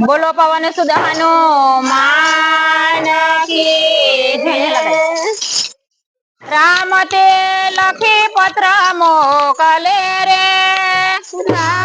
બોલો પવન સુદાનો માનકી. રામ તે લખી પત્ર મોકલે રે. રામ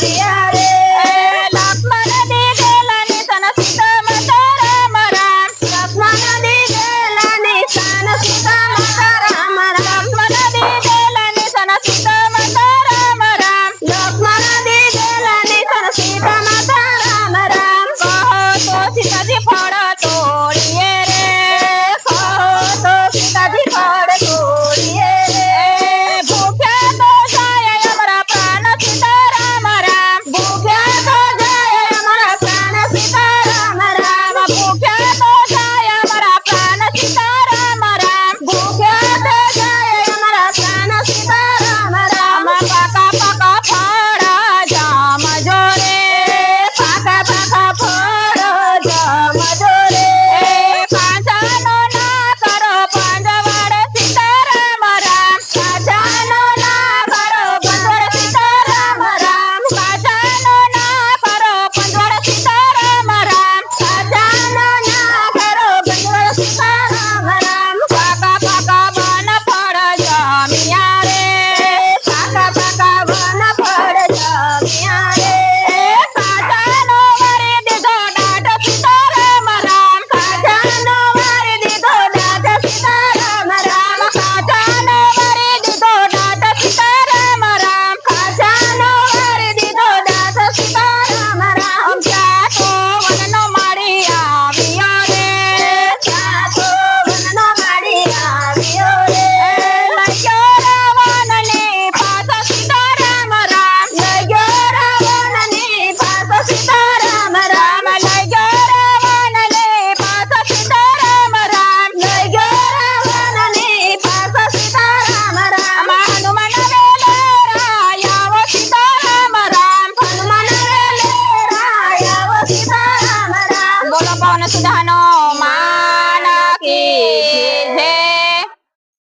Yeah.